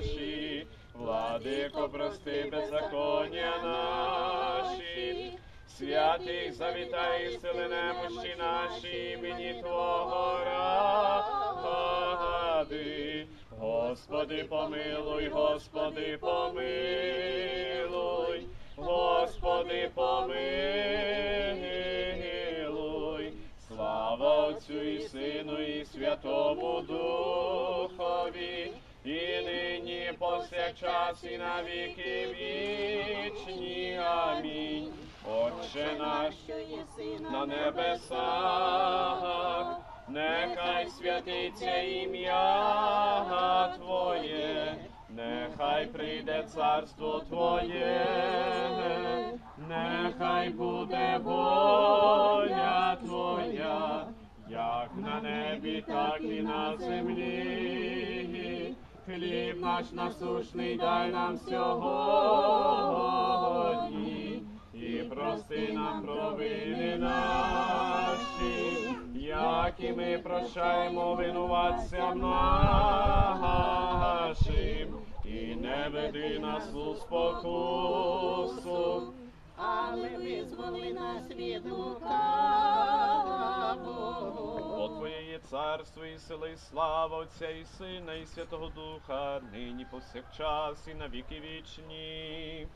наші, владико, прости беззаконня наші, святий завітай, сили немощі наші, імені Твого ради. Господи, помилуй, Господи, помилуй, Господи, помилуй. Слава Отцю і Сину, і Святому нині повсякчас, і на віки вічні. Амінь. Отче наш, на небесах, нехай святиться ім'я Твоє, нехай прийде царство Твоє, нехай буде воля Твоя, як на небі, так і на землі. Хліб наш насушний дай нам сьогодні, і прости нам провини наші, як і ми прощаємо винуватцям нашим, і не веди нас у спокусу, царство і сили, і слава Отця і Сина, і Святого Духа, нині повсякчас, і на віки вічні.